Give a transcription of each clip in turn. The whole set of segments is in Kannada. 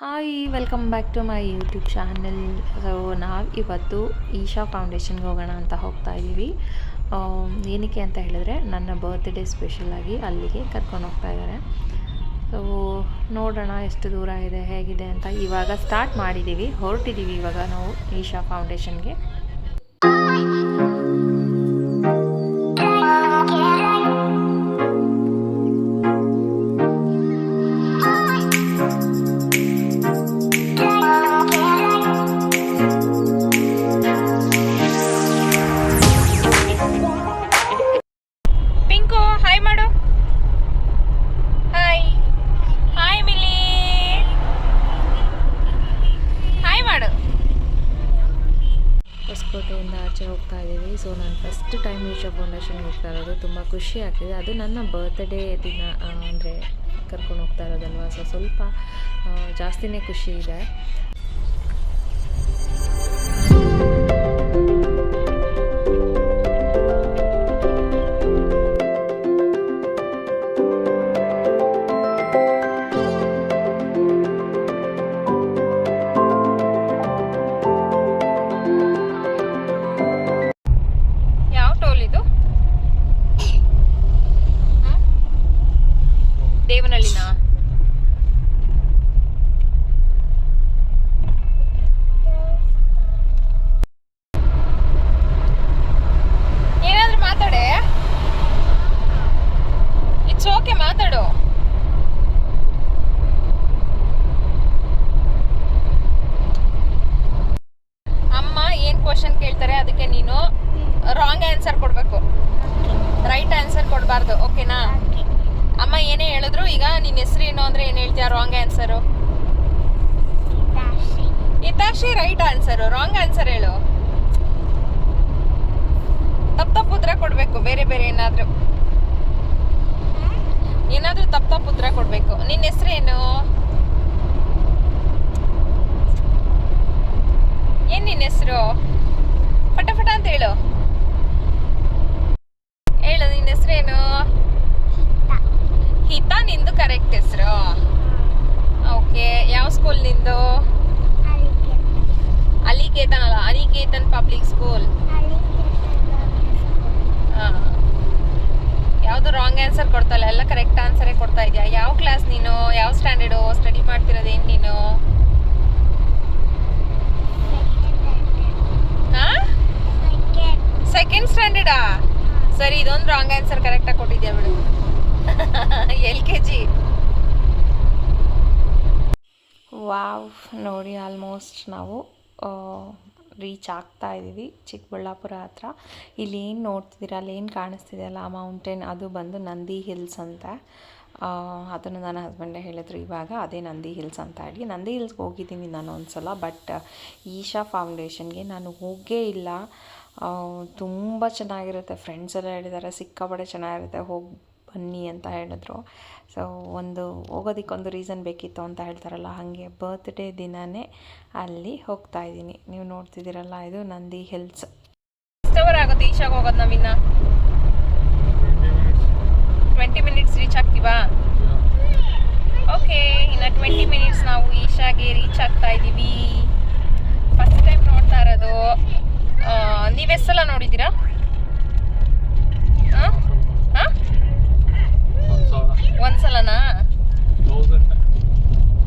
Hi welcome back to my YouTube channel so ನಾವು ಇವತ್ತು ಈಶಾ ಫೌಂಡೇಶನ್ಗೆ ಹೋಗೋಣ ಅಂತ ಹೋಗ್ತಾ ಇದ್ದೀವಿ ಆಮ್, ಏನಕ್ಕೆ ಅಂತ ಹೇಳಿದ್ರೆ ನನ್ನ ಬರ್ತ್ಡೇ ಸ್ಪೆಷಲಾಗಿ ಅಲ್ಲಿಗೆ ಕರ್ಕೊಂಡು ಹೋಗ್ತಾ ಇದ್ದಾರೆ. ಸೊ ನೋಡೋಣ ಎಷ್ಟು ದೂರ ಇದೆ ಹೇಗಿದೆ ಅಂತ ಇವಾಗ ಸ್ಟಾರ್ಟ್ ಮಾಡಿದ್ದೀವಿ ಹೊರಟಿದ್ದೀವಿ ಇವಾಗ ನಾವು ಈಶಾ ಫೌಂಡೇಶನ್ಗೆ ಖುಷಿ ಆಗ್ತಿದೆ. ಅದು ನನ್ನ ಬರ್ತ್ಡೇ ದಿನ ಅಂದರೆ ಕರ್ಕೊಂಡು ಹೋಗ್ತಾ ಇರೋದಲ್ವ? ಸೊ ಸ್ವಲ್ಪ ಜಾಸ್ತಿನೇ ಖುಷಿ ಇದೆ. ರಾಂಗ್ ಆನ್ಸರ್ ಕೊಡಬೇಕು. ರೈಟ್ ಆನ್ಸರ್ ಕೊಡಬಾರ್ದು ಓಕೆನಾ ಅಮ್ಮ ಏನೇ ಹೇಳಿದ್ರು, ಈಗ ನಿನ್ನ ಹೆಸರು ಏನು ಅಂದ್ರೆ ಏನು ಹೇಳ್ತೀಯ? Wrong answer Hitashi right answer wrong answer ಹೇಳು. ತಪ್ಪು ತಪ್ಪು ಉತ್ತರ ಕೊಡಬೇಕು, ಬೇರೆ ಬೇರೆ ಏನಾದರೂ. ಏನಾದರೂ ತಪ್ಪು ತಪ್ಪು ಉತ್ತರ ಕೊಡಬೇಕು. ನಿನ್ನ ಹೆಸರು ಏನು? ನಿನ್ನ ಹೆಸರು? ಫಟ ಫಟ ಅಂತ ಹೇಳು ಹೇಳು ನಿನ್ನ ಹೆಸರೇನು? ಹಿತಾ. ನಿಂದು ಕರೆಕ್ಟ್ ಹೆಸರು. ಓಕೆ ಯಾವ ಸ್ಕೂಲ್ ನಿಂದು? ಅಲಿಕೇತನ್. ಅಲ್ಲ ಅಲಿಕೇತನ್ ಪಬ್ಲಿಕ್ ಸ್ಕೂಲ್ ಯಾವುದು ರಾಂಗ್ ಆನ್ಸರ್ ಕೊಡ್ತಲ್ಲ ಎಲ್ಲ ಕರೆಕ್ಟ್ ಆನ್ಸರೇ ಕೊಡ್ತಾ ಇದೆಯಾ? ಯಾವ ಕ್ಲಾಸ್ ನೀನು? ಯಾವ ಸ್ಟ್ಯಾಂಡರ್ಡು ಸ್ಟಡಿ ಮಾಡ್ತಿರೋದೇನು ನೀನು? ಸೆಕೆಂಡ್ ಸ್ಟ್ಯಾಂಡರ್ಡಾ ಸರಿ, ಇದೊಂದು ರಾಂಗ್ ಆನ್ಸರ್ ಕರೆಕ್ಟಾಗಿ ಕೊಟ್ಟಿದ್ಯಾ ಬಿಡು. L K G. ವಾವ್, ನೋಡಿ ಆಲ್ಮೋಸ್ಟ್ ನಾವು ರೀಚ್ ಆಗ್ತಾ ಇದ್ದೀವಿ ಚಿಕ್ಕಬಳ್ಳಾಪುರ ಹತ್ರ. ಇಲ್ಲಿ ಏನು ನೋಡ್ತಿದ್ದೀರ, ಅಲ್ಲಿ ಏನು ಕಾಣಿಸ್ತಿದೆಯಲ್ಲ ಆ ಮೌಂಟೇನ್ ಅದು ಬಂದು ನಂದಿ ಹಿಲ್ಸ್ ಅಂತ. ಅದನ್ನು ನನ್ನ ಹಸ್ಬೆಂಡೇ ಹೇಳಿದ್ರು ಇವಾಗ, ಅದೇ ನಂದಿ ಹಿಲ್ಸ್ ಅಂತ ಹೇಳಿ. ನಂದಿ ಹಿಲ್ಸ್ಗೆ ಹೋಗಿದ್ದೀನಿ ನಾನು ಒಂದು ಸಲ ಬಟ್ ಈಶಾ ಫೌಂಡೇಶನ್ಗೆ ನಾನು ಹೋಗೇ ಇಲ್ಲ. ತುಂಬ ಚೆನ್ನಾಗಿರುತ್ತೆ. ಫ್ರೆಂಡ್ಸ್ ಎಲ್ಲ ಹೇಳಿದ್ದಾರೆ ಸಿಕ್ಕಾಪಟ್ಟೆ ಚೆನ್ನಾಗಿರುತ್ತೆ ಹೋಗಿ ಬನ್ನಿ ಅಂತ ಹೇಳಿದ್ರು. ಸೊ ಒಂದು ಹೋಗೋದಕ್ಕೊಂದು ರೀಸನ್ ಬೇಕಿತ್ತು ಅಂತ ಹೇಳ್ತಾರಲ್ಲ ಹಾಗೆ ಬರ್ತ್ಡೇ ದಿನವೇ ಅಲ್ಲಿ ಹೋಗ್ತಾ ಇದ್ದೀನಿ. ನೀವು ನೋಡ್ತಿದ್ದೀರಲ್ಲ ಇದು ನಂದಿ ಹಿಲ್ಸ್ ಆಗುತ್ತೆ ಈಶಾಗ ಹೋಗೋದು ನಾವಿನ್ನ. ಟ್ವೆಂಟಿ ಮಿನಿಟ್ಸ್ ರೀಚ್ ಆಗ್ತೀವಾ ಓಕೆ ಇನ್ನು ಟ್ವೆಂಟಿ ಮಿನಿಟ್ಸ್ ನಾವು ಈಶಾಗೆ ರೀಚ್ ಆಗ್ತಾ ಇದ್ದೀವಿ ಫಸ್ಟ್ ಟೈಮ್ ನೋಡ್ತಾ ಇರೋದು ಎಷ್ಟೆಲ್ಲ ನೋಡಿದ್ದೀರಾ? ಒಂದ್ಸಲನಾ?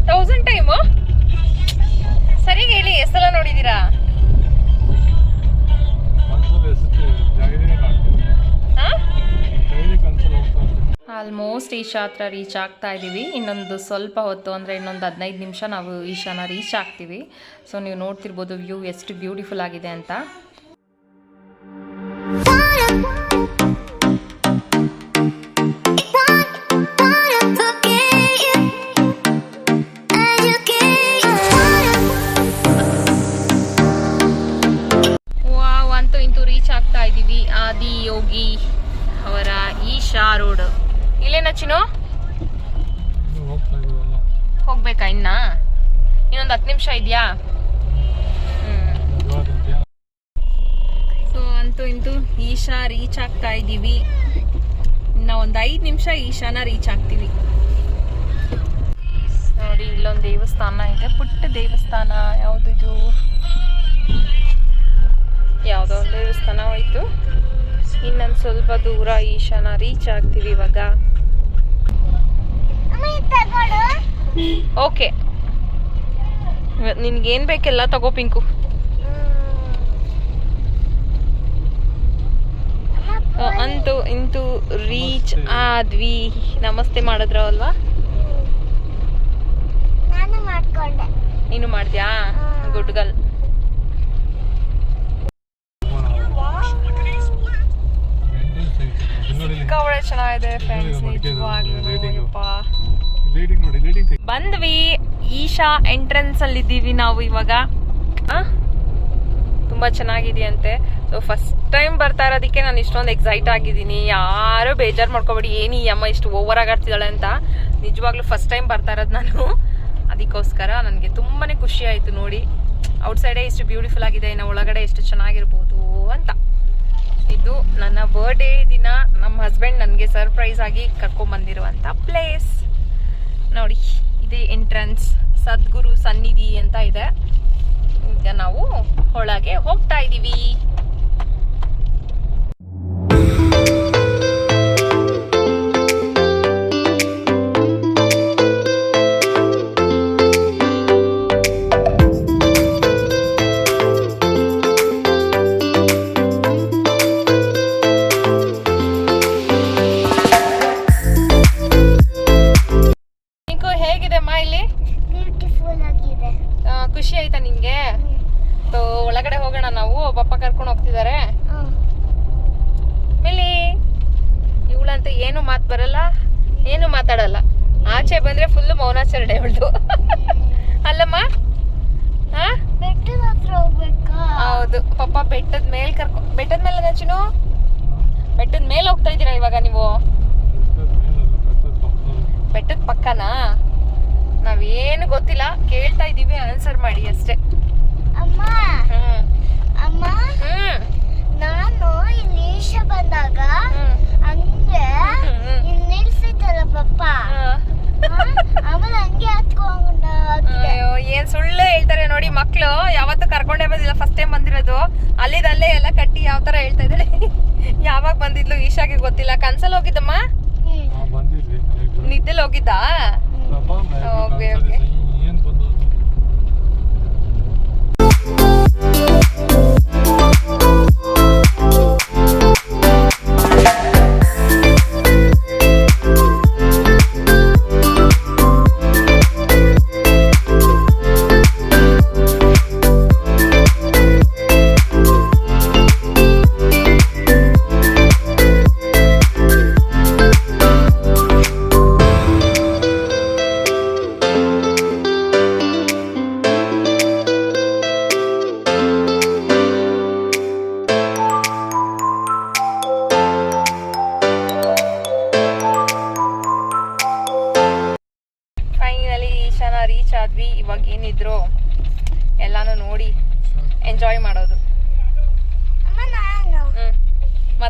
ತೌಸಂಡ್ ಟೈಮು ಸರಿ ಹೇಳಿ ಎಷ್ಟೆಲ್ಲ ನೋಡಿದ್ದೀರಾ? ಹಾಂ? ಆಲ್ಮೋಸ್ಟ್ ಈಶಾ ಹತ್ರ ರೀಚ್ ಆಗ್ತಾ ಇದ್ದೀವಿ ಇನ್ನೊಂದು ಸ್ವಲ್ಪ ಹೊತ್ತು ಅಂದರೆ ಇನ್ನೊಂದು ಹದಿನೈದು ನಿಮಿಷ ನಾವು ಈಶಾನ ರೀಚ್ ಆಗ್ತೀವಿ. ಸೊ ನೀವು ನೋಡ್ತಿರ್ಬೋದು ವ್ಯೂ ಎಷ್ಟು ಬ್ಯೂಟಿಫುಲ್ ಆಗಿದೆ ಅಂತ. ನಿಮಿಷ ಇದೆಯಾ? ಸೊ ಅಂತೂ ಇಂತೂ ಈಶಾ ರೀಚ್ ಆಗ್ತಾ ಇದ್ದೀವಿ. ಇನ್ನ ಒಂದು ಐದು ನಿಮಿಷ ಈಶಾನ ರೀಚ್ ಆಗ್ತೀವಿ. ನೋಡಿ ಇಲ್ಲೊಂದು ದೇವಸ್ಥಾನ ಇದೆ. ಪುಟ್ಟ ದೇವಸ್ಥಾನ. ಯಾವುದಿದು ಯಾವುದೋ ಒಂದು ದೇವಸ್ಥಾನ ಹೋಯ್ತು. ಇನ್ನೊಂದು ಸ್ವಲ್ಪ ದೂರ ಈಶಾನ ರೀಚ್ ಆಗ್ತೀವಿ ಇವಾಗ. ಓಕೆ ನಿನ್ಗೇನು ಬೇಕೆಲ್ಲ ತಗೋ ಪಿಂಕು. ಅಂತೂ ಇಂತೂ ರೀಚ್ ಆದ್ವಿ. ನಮಸ್ತೆ ಮಾಡಿದ್ರ ಅಲ್ವಾ? ನಾನು ಮಾಡ್ಕೊಂಡೆ. ನೀನು ಮಾಡ್ದ್ಯಾ? ಗುಡ್ಗಲ್ ಸಿಕ್ಕಾಪಟ್ಟೆ ಚೆನ್ನಾಗಿದೆ ಫ್ರೆಂಡ್ಸ್ ನಿಜವಾಗ್ಲೂ. ಯಪ್ಪ. ರೇಟಿಂಗ್ ನೋಡಿ ರೇಟಿಂಗ್ ತೆಗಿ ಬಂದ್ವಿ. ಈಶಾ ಎಂಟ್ರೆನ್ಸ್ ಅಲ್ಲಿ ಇದ್ದೀವಿ ನಾವು ಇವಾಗ? ತುಂಬಾ ಚೆನ್ನಾಗಿದೆಯಂತೆ. ಸೊ ಫಸ್ಟ್ ಟೈಮ್ ಬರ್ತಾ ಇರೋದಕ್ಕೆ ನಾನು ಇಷ್ಟೊಂದು ಎಕ್ಸೈಟ್ ಆಗಿದ್ದೀನಿ. ಯಾರು ಬೇಜಾರು ಮಾಡ್ಕೋಬೇಡಿ. ಏನು ಈ ಅಮ್ಮ ಇಷ್ಟು ಓವರ್ ಆಗಾಡ್ತಿದ್ದಾಳೆ ಅಂತ. ನಿಜವಾಗ್ಲೂ ಫಸ್ಟ್ ಟೈಮ್ ಬರ್ತಾ ಇರೋದು ನಾನು. ಅದಕ್ಕೋಸ್ಕರ ನನಗೆ ತುಂಬಾನೇ ಖುಷಿ ಆಯಿತು ನೋಡಿ. ಔಟ್ಸೈಡೇ ಇಷ್ಟು ಬ್ಯೂಟಿಫುಲ್ ಆಗಿದೆ. ಇನ್ನು ಒಳಗಡೆ ಎಷ್ಟು ಚೆನ್ನಾಗಿರ್ಬೋದು ಅಂತ. ಇದು ನನ್ನ ಬರ್ಡೇ ದಿನ. ನಮ್ಮ ಹಸ್ಬೆಂಡ್ ನನಗೆ ಸರ್ಪ್ರೈಸ್ ಆಗಿ ಕರ್ಕೊಂಬಂದಿರುವಂಥ ಪ್ಲೇಸ್ ನೋಡಿ. ಇದೇ ಎಂಟ್ರೆನ್ಸ್ ಸದ್ಗುರು ಸನ್ನಿಧಿ ಅಂತ ಇದೆ. ಈಗ ನಾವು ಒಳಗೆ ಹೋಗ್ತಾ ಇದ್ದೀವಿ. ಖುಷಿ ಆಯ್ತಾ ನಿಂಗೆ? ಸೊ ಒಳಗಡೆ ಹೋಗೋಣ ನಾವು ಪಪ್ಪ ಕರ್ಕೊಂಡು ಹೋಗ್ತಿದ್ದಾರೆ. ಮಿಲಿ ಇವಳಂತ ಏನು ಮಾತು ಬರಲ್ಲ ಏನು ಮಾತಾಡಲ್ಲ. ಆಚೆ ಬಂದ್ರೆ ಫುಲ್ ಮೌನಾಚರಣೆ ಇವಳ್ದು ಅಲ್ಲಮ್ಮ? ಹಾ? ಬೆಟ್ಟದ ಹತ್ರ ಹೋಗ್ಬೇಕಾ? ಹೌದು. ಪಪ್ಪ ಬೆಟ್ಟದ ಮೇಲ್ ಕರ್ಕೊ ಬೆಟ್ಟದ ಮೇಲೆ ನಚಿನು ಬೆಟ್ಟದ ಮೇಲೆ ಹೋಗ್ತಾ ಇದ್ದೀರಾ ಇವಾಗ ನೀವು? ಬೆಟ್ಟದ ಪಕ್ಕನಾ? ನಾವೇನು ಗೊತ್ತಿಲ್ಲ ಕೇಳ್ತಾ ಇದ್ದೀವಿ ಆನ್ಸರ್ ಮಾಡಿ ಅಷ್ಟೇ. ಅಮ್ಮ ಹ್ಮ್. ಅಮ್ಮ ಹ್ಮ್. ನಾನು ಇಲ್ಲಿ ಈಶ ಬಂದಾಗ ಹಂಗೆ. ಇಲ್ಲಿ ನಿಲ್ಸಿದ್ದಲ್ಲ ಪಪ್ಪ. ಆಮೇಲೆ ಹಂಗೆ ಹತ್ಕೊಂಡು ಅಯ್ಯೋ ಏನ್ ಸುಳ್ಳು ಹೇಳ್ತಾರೆ ನೋಡಿ ಮಕ್ಳು ಯಾವತ್ತೂ ಕರ್ಕೊಂಡೇ ಬಂದಿಲ್ಲ ಫಸ್ಟ್ ಟೈಮ್ ಬಂದಿರೋದು. ಅಲ್ಲಿದಲ್ಲೇ ಎಲ್ಲ ಕಟ್ಟಿ ಯಾವ ತರ ಹೇಳ್ತಾ ಇದ್ದಾರೆ ಯಾವಾಗ ಬಂದಿದ್ಲು ಈಶಾಗೆ ಗೊತ್ತಿಲ್ಲ. ಕನ್ಸಲ್ ಹೋಗಿದ್ದಮ್ಮ? ನಿದ್ದೆಲ್ ಹೋಗಿದ್ದಾ? Oh, okay, okay.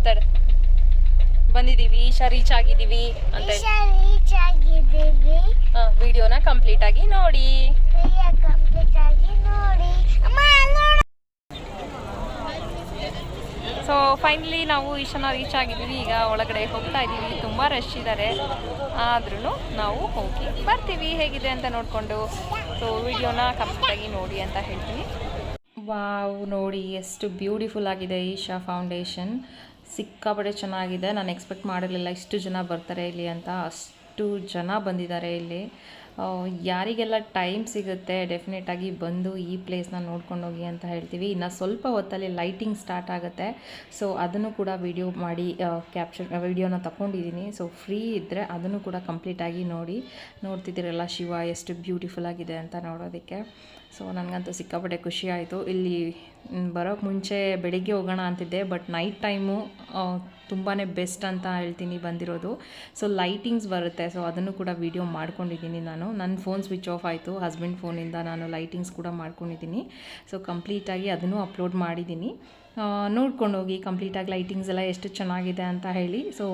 ಮಾತಾಡ ಬಂದಿದೀವಿ ಈಶಾ ರೀಚ್ ಆಗಿದೀವಿ ಅಂತ ಈಶ ರೀಚ್ ಆಗಿದ್ದೀವಿ. ವಿಡಿಯೋನ ಕಂಪ್ಲೀಟ್ ಆಗಿ ನೋಡಿ. ಕಂಪ್ಲೀಟ್ ಆಗಿ ನೋಡಿ. ಅಮ್ಮ ಸೊ ಫೈನಲಿ ನಾವು ಈಶಾನ ರೀಚ್ ಆಗಿದ್ದೀವಿ. ಈಗ ಒಳಗಡೆ ಹೋಗ್ತಾ ಇದ್ದೀವಿ. ತುಂಬ ರಶ್ ಇದ್ದಾರೆ ಆದ್ರೂ ನಾವು ಹೋಗಿ ಬರ್ತೀವಿ. ಹೇಗಿದೆ ಅಂತ ನೋಡಿಕೊಂಡು. ಸೊ ವಿಡಿಯೋನ ಕಂಪ್ಲೀಟಾಗಿ ನೋಡಿ ಅಂತ ಹೇಳ್ತೀನಿ. ವಾವ್ ನೋಡಿ ಎಷ್ಟು ಬ್ಯೂಟಿಫುಲ್ ಆಗಿದೆ ಈಶಾ ಫೌಂಡೇಶನ್ ಸಿಕ್ಕಾಪಟ್ಟೆ ಚೆನ್ನಾಗಿದೆ. ನಾನು ಎಕ್ಸ್ಪೆಕ್ಟ್ ಮಾಡಿರಲಿಲ್ಲ ಇಷ್ಟು ಜನ ಬರ್ತಾರೆ ಇಲ್ಲಿ ಅಂತ. ಅಷ್ಟು ಜನ ಬಂದಿದ್ದಾರೆ ಇಲ್ಲಿ. ಯಾರಿಗೆಲ್ಲ ಟೈಮ್ ಸಿಗುತ್ತೆ ಡೆಫಿನೆಟಾಗಿ ಬಂದು ಈ ಪ್ಲೇಸ್ನ ನೋಡ್ಕೊಂಡು ಹೋಗಿ ಅಂತ ಹೇಳ್ತೀವಿ. ಇನ್ನು ಸ್ವಲ್ಪ ಹೊತ್ತಲ್ಲಿ ಲೈಟಿಂಗ್ ಸ್ಟಾರ್ಟ್ ಆಗುತ್ತೆ. ಸೊ ಅದನ್ನು ಕೂಡ ವಿಡಿಯೋ ಮಾಡಿ ಕ್ಯಾಪ್ಚರ್ ವಿಡಿಯೋನ ತಗೊಂಡಿದ್ದೀನಿ ಸೊ ಫ್ರೀ ಇದ್ದರೆ ಅದನ್ನು ಕೂಡ ಕಂಪ್ಲೀಟಾಗಿ ನೋಡಿ. ನೋಡ್ತಿದ್ದೀರಲ್ಲ ಶಿವ ಎಷ್ಟು ಬ್ಯೂಟಿಫುಲ್ ಆಗಿದೆ ಅಂತ ನೋಡೋದಕ್ಕೆ. ಸೊ ನನಗಂತೂ ಸಿಕ್ಕಾಪಟ್ಟೆ ಖುಷಿ ಆಯಿತು. ಇಲ್ಲಿ ಬರೋಕ್ಕೆ ಮುಂಚೆ ಬೆಳಿಗ್ಗೆ ಹೋಗೋಣ ಅಂತಿದ್ದೆ ಬಟ್ ನೈಟ್ ಟೈಮು ತುಂಬಾ ಬೆಸ್ಟ್ ಅಂತ ಹೇಳ್ತೀನಿ ಬಂದಿರೋದು. ಸೊ ಲೈಟಿಂಗ್ಸ್ ಬರುತ್ತೆ. ಸೊ ಅದನ್ನು ಕೂಡ ವೀಡಿಯೋ ಮಾಡ್ಕೊಂಡಿದ್ದೀನಿ ನಾನು. ನನ್ನ ಫೋನ್ ಸ್ವಿಚ್ ಆಫ್ ಆಯಿತು. ಹಸ್ಬೆಂಡ್ ಫೋನಿಂದ ನಾನು ಲೈಟಿಂಗ್ಸ್ ಕೂಡ ಮಾಡ್ಕೊಂಡಿದ್ದೀನಿ. ಸೊ ಕಂಪ್ಲೀಟಾಗಿ ಅದನ್ನು ಅಪ್ಲೋಡ್ ಮಾಡಿದ್ದೀನಿ. ನೋಡ್ಕೊಂಡು ಹೋಗಿ ಕಂಪ್ಲೀಟಾಗಿ ಲೈಟಿಂಗ್ಸ್ ಎಲ್ಲ ಎಷ್ಟು ಚೆನ್ನಾಗಿದೆ ಅಂತ ಹೇಳಿ. So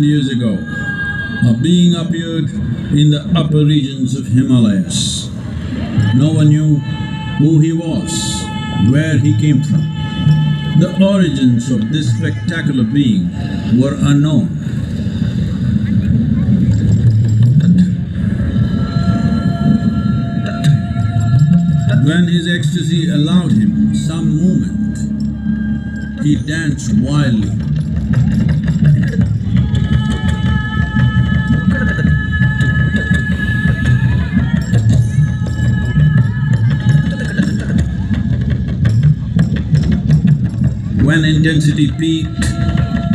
15,000 years ago, a being appeared in the upper regions of Himalayas. No one knew who he was, where he came from. The origins of this spectacular being were unknown. When his ecstasy allowed him some movement, he danced wildly. When intensity peaked,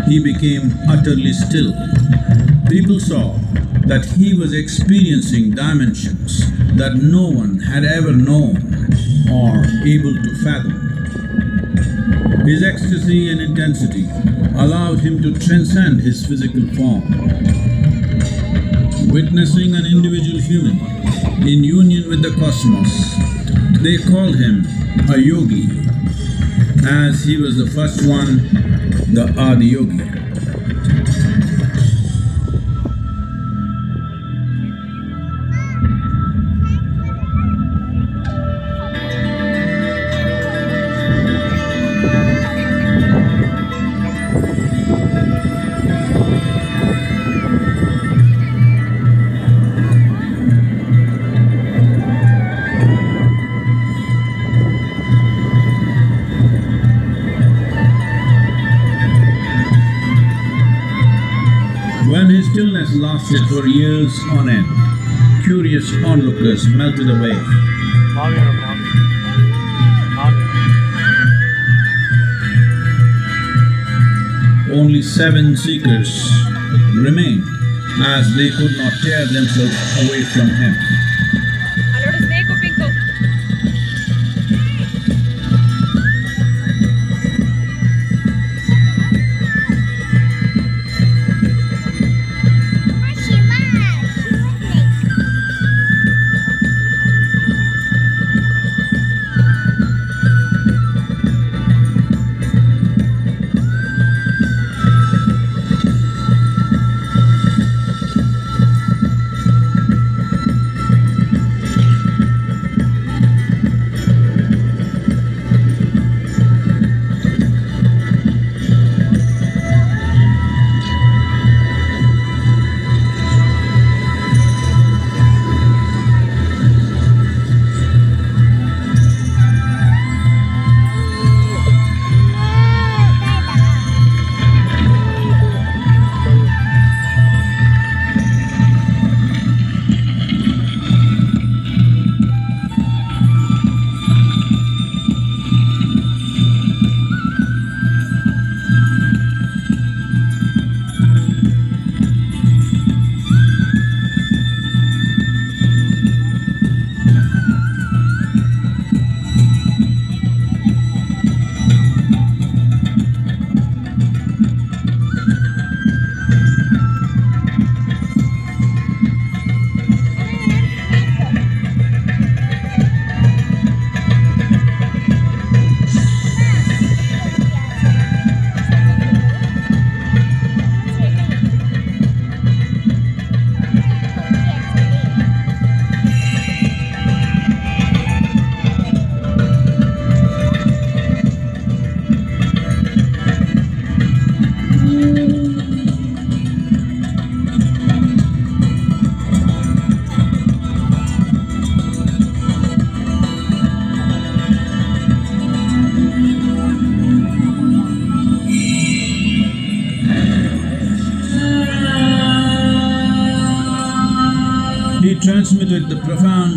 he became utterly still. People saw that he was experiencing dimensions that no one had ever known or able to fathom. His ecstasy and intensity allowed him to transcend his physical form. Witnessing an individual human in union with the cosmos, they called him a yogi, as he was the first one, the Adi for years on end. Curious onlookers melted away. Only seven seekers remained as they could not tear themselves away from him.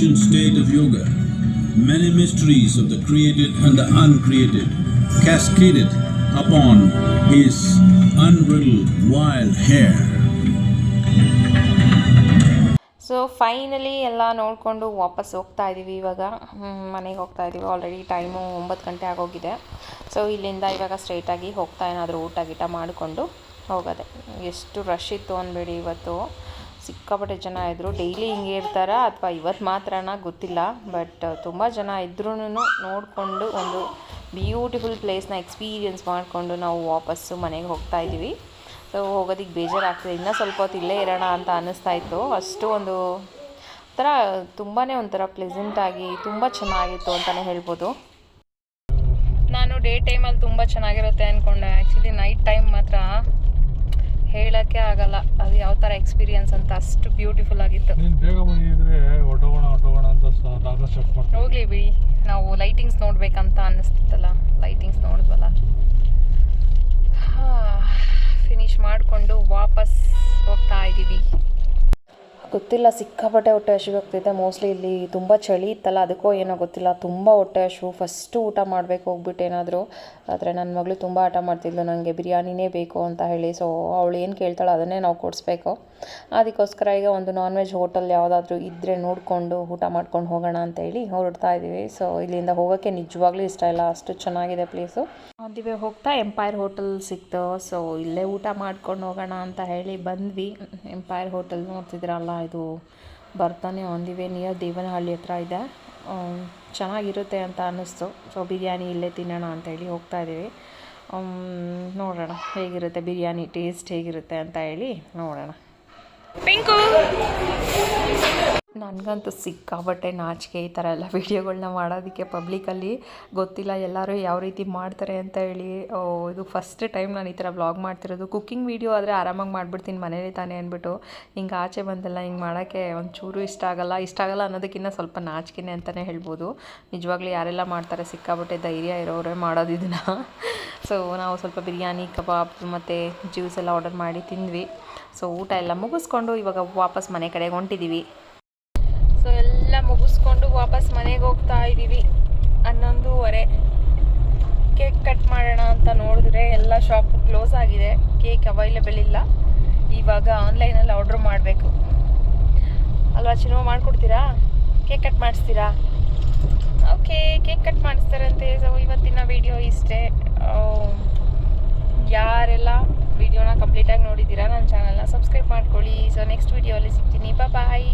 Magnificent state of yoga, many mysteries of the created and the uncreated cascaded upon his unbridled wild hair. So finally ಎಲ್ಲ ನೋಡಿಕೊಂಡು ವಾಪಸ್ ಹೋಗ್ತಾ ಇದ್ದೀವಿ ಇವಾಗ. ಮನೆಗೆ ಹೋಗ್ತಾ ಇದ್ದೀವಿ. ಆಲ್ರೆಡಿ ಟೈಮು ಒಂಬತ್ತು ಗಂಟೆ ಆಗೋಗಿದೆ. ಸೊ ಇಲ್ಲಿಂದ ಇವಾಗ ಸ್ಟ್ರೈಟಾಗಿ ಹೋಗ್ತಾ ಏನಾದರೂ ಊಟ ಗೀಟ ಮಾಡಿಕೊಂಡು ಹೋಗೋದೆ. ಎಷ್ಟು ರಶ್ ಇತ್ತು ಅಂದ್ಬೇಡಿ ಇವತ್ತು. ಸಿಕ್ಕಾಪಟ್ಟೆ ಜನ ಇದ್ದರು ಡೈಲಿ ಹಿಂಗೆ ಇರ್ತಾರಾ ಅಥವಾ ಇವತ್ತು ಮಾತ್ರನಾ ಗೊತ್ತಿಲ್ಲ. ಬಟ್ ತುಂಬ ಜನ ಇದ್ರೂ ನೋಡಿಕೊಂಡು ಒಂದು ಬ್ಯೂಟಿಫುಲ್ ಪ್ಲೇಸ್ನ ಎಕ್ಸ್ಪೀರಿಯನ್ಸ್ ಮಾಡಿಕೊಂಡು ನಾವು ವಾಪಸ್ಸು ಮನೆಗೆ ಹೋಗ್ತಾ ಇದ್ದೀವಿ. ಸೊ ಹೋಗೋದಕ್ಕೆ ಬೇಜಾರಾಗ್ತದೆ. ಇನ್ನೂ ಸ್ವಲ್ಪ ಹೊತ್ತು ಇಲ್ಲೇ ಇರೋಣ ಅಂತ ಅನ್ನಿಸ್ತಾ ಇತ್ತು. ಅಷ್ಟು ಒಂದು ಒಂಥರ ತುಂಬಾ ಒಂಥರ ಪ್ಲೆಸೆಂಟಾಗಿ ತುಂಬ ಚೆನ್ನಾಗಿತ್ತು ಅಂತಲೇ ಹೇಳ್ಬೋದು. ನಾನು ಡೇ ಟೈಮಲ್ಲಿ ತುಂಬ ಚೆನ್ನಾಗಿರುತ್ತೆ ಅಂದ್ಕೊಂಡೆ ಆ್ಯಕ್ಚುಲಿ ನೈಟ್ ಟೈಮ್ ಮಾತ್ರ ಹೇಳೋಕ್ಕೆ ಆಗಲ್ಲ. ಅದು ಯಾವ ತರ ಎಕ್ಸ್ಪೀರಿಯನ್ಸ್ ಅಂತ ಅಷ್ಟು ಬ್ಯೂಟಿಫುಲ್ ಆಗಿತ್ತು. ನೀನು ಬೇಗ ಬಂದಿದ್ರೆ ಹೊಟ್ಟೋಗೋಣ ಹೊಟ್ಟೋಗೋಣ ಅಂತ ಡಾಕ್ಟರ್ ಸ್ಟಾರ್ಟ್ ಮಾಡ್ತಾರೆ ಹೋಗ್ಲಿ ಬಿಡಿ. ನಾವು ಲೈಟಿಂಗ್ಸ್ ನೋಡ್ಬೇಕಂತ ಅನ್ನಿಸ್ತಿತ್ತಲ್ಲ ಲೈಟಿಂಗ್ಸ್ ನೋಡಿದ್ವಲ್ಲ. ಫಿನಿಶ್ ಮಾಡಿಕೊಂಡು ವಾಪಸ್ ಹೋಗ್ತಾ ಇದ್ದೀವಿ ಗೊತ್ತಿಲ್ಲ, ಸಿಕ್ಕಾಪಟ್ಟೆ ಹೊಟ್ಟೆ ಹಸಿವಾಗ್ತಿದೆ ಮೋಸ್ಟ್ಲಿ ಇಲ್ಲಿ ತುಂಬ ಚಳಿ ಇತ್ತಲ್ಲ, ಅದಕ್ಕೋ ಏನೋ ಗೊತ್ತಿಲ್ಲ. ತುಂಬ ಹೊಟ್ಟೆ ಹಸಿವು. ಫಸ್ಟು ಊಟ ಮಾಡಬೇಕು, ಹೋಗ್ಬಿಟ್ಟು ಏನಾದರೂ. ಆದರೆ ನನ್ನ ಮಗಳು ತುಂಬ ಆಟ ಮಾಡ್ತಿದ್ಲು ನನಗೆ ಬಿರಿಯಾನಿನೇ ಬೇಕು ಅಂತ ಹೇಳಿ. ಸೊ ಅವಳು ಏನು ಕೇಳ್ತಾಳೋ ಅದನ್ನೇ ನಾವು ಕೊಡಿಸ್ಬೇಕು. ಅದಕ್ಕೋಸ್ಕರ ಈಗ ಒಂದು ನಾನ್ ವೆಜ್ ಹೋಟೆಲ್ ಯಾವುದಾದ್ರೂ ಇದ್ದರೆ ನೋಡಿಕೊಂಡು ಊಟ ಮಾಡ್ಕೊಂಡು ಹೋಗೋಣ ಅಂತ ಹೇಳಿ ಹೊರಡ್ತಾ ಇದ್ದೀವಿ. ಸೊ ಇಲ್ಲಿಂದ ಹೋಗೋಕ್ಕೆ ನಿಜವಾಗ್ಲೂ ಇಷ್ಟ ಇಲ್ಲ. ಅಷ್ಟು ಚೆನ್ನಾಗಿದೆ ಪ್ಲೇಸು ದಿವೇ ಹೋಗ್ತಾ ಎಂಪೈರ್ ಹೋಟೆಲ್ ಸಿಕ್ತು. ಸೊ ಇಲ್ಲೇ ಊಟ ಮಾಡ್ಕೊಂಡು ಹೋಗೋಣ ಅಂತ ಹೇಳಿ ಬಂದ್ವಿ. ಎಂಪೈರ್ ಹೋಟೆಲ್ ನೋಡ್ತಿದ್ರಲ್ಲ, ಇದು ಬರ್ತಾನೆ on the way near Devanahalli ಹತ್ರ ಇದೆ. ಚೆನ್ನಾಗಿರುತ್ತೆ ಅಂತ ಅನ್ನಿಸ್ತು. ಸೊ ಬಿರಿಯಾನಿ ಇಲ್ಲೇ ತಿನ್ನೋಣ ಅಂತ ಹೇಳಿ ಹೋಗ್ತಾ ಇದ್ದೀವಿ. ನೋಡೋಣ ಹೇಗಿರುತ್ತೆ, ಬಿರಿಯಾನಿ ಟೇಸ್ಟ್ ಹೇಗಿರುತ್ತೆ ಅಂತ ಹೇಳಿ ನೋಡೋಣ. ಪಿಂಕು ನನಗಂತೂ ಸಿಕ್ಕಾಬಟ್ಟೆ ನಾಚಿಕೆ ಈ ಥರ ಎಲ್ಲ ವೀಡಿಯೋಗಳನ್ನ ಮಾಡೋದಕ್ಕೆ ಪಬ್ಲಿಕಲ್ಲಿ ಗೊತ್ತಿಲ್ಲ. ಎಲ್ಲರೂ ಯಾವ ರೀತಿ ಮಾಡ್ತಾರೆ ಅಂತ ಹೇಳಿ ಇದು ಫಸ್ಟ್ ಟೈಮ್ ನಾನು ಈ ಥರ ವ್ಲಾಗ್ ಮಾಡ್ತಿರೋದು. ಕುಕ್ಕಿಂಗ್ ವೀಡಿಯೋ ಆದರೆ ಆರಾಮಾಗಿ ಮಾಡ್ಬಿಡ್ತೀನಿ ಮನೇಲಿ ತಾನೇ ಅಂದ್ಬಿಟ್ಟು. ಹಿಂಗೆ ಆಚೆ ಬಂದಲ್ಲ ಹಿಂಗೆ ಮಾಡೋಕ್ಕೆ ಒಂಚೂರು ಇಷ್ಟ ಆಗಲ್ಲ. ಇಷ್ಟ ಆಗಲ್ಲ ಅನ್ನೋದಕ್ಕಿಂತ ಸ್ವಲ್ಪ ನಾಚಿಕೆನೆ ಅಂತಲೇ ಹೇಳ್ಬೋದು. ನಿಜವಾಗ್ಲೂ ಯಾರೆಲ್ಲ ಮಾಡ್ತಾರೆ ಸಿಕ್ಕಾಬಟ್ಟೆ ಧೈರ್ಯ ಇರೋರೇ ಮಾಡೋದು ಇದನ್ನು. ಸೊ ನಾವು ಸ್ವಲ್ಪ ಬಿರಿಯಾನಿ, ಕಬಾಬ್ ಮತ್ತು ಜ್ಯೂಸ್ ಎಲ್ಲ ಆರ್ಡರ್ ಮಾಡಿ ತಿಂದ್ವಿ. ಸೊ ಊಟ ಎಲ್ಲ ಮುಗಿಸ್ಕೊಂಡು ಇವಾಗ ವಾಪಸ್ ಮನೆ ಕಡೆಗೆ ಹೊಂಟಿದ್ದೀವಿ ಸೊ ಎಲ್ಲ ಮುಗಿಸ್ಕೊಂಡು ವಾಪಸ್ ಮನೆಗೆ ಹೋಗ್ತಾ ಇದ್ದೀವಿ ಹನ್ನೊಂದೂವರೆ. ಕೇಕ್ ಕಟ್ ಮಾಡೋಣ ಅಂತ ನೋಡಿದ್ರೆ ಎಲ್ಲ ಶಾಪ್ ಕ್ಲೋಸ್ ಆಗಿದೆ. ಕೇಕ್ ಅವೈಲೇಬಲ್ ಇಲ್ಲ. ಇವಾಗ ಆನ್ಲೈನಲ್ಲಿ ಆರ್ಡ್ರ್ ಮಾಡಬೇಕು. ಅಲ್ವಾ ಚಿನ್ನೋ ಮಾಡಿಕೊಡ್ತೀರಾ? ಕೇಕ್ ಕಟ್ ಮಾಡಿಸ್ತೀರಾ? ಓಕೆ ಕೇಕ್ ಕಟ್ ಮಾಡಿಸ್ತಾರಂತೆ. ಸೊ ಇವತ್ತಿನ ವಿಡಿಯೋ ಇಷ್ಟೇ. ಆ, ಯಾರೆಲ್ಲ ವಿಡಿಯೋನ ಕಂಪ್ಲೀಟಾಗಿ ನೋಡಿದ್ದೀರಾ ನನ್ನ ಚಾನಲ್ನ ಸಬ್ಸ್ಕ್ರೈಬ್ ಮಾಡ್ಕೊಳ್ಳಿ. ಸೊ ನೆಕ್ಸ್ಟ್ ವಿಡಿಯೋಲ್ಲಿ ಸಿಗ್ತೀನಿ. ಬಾಯ್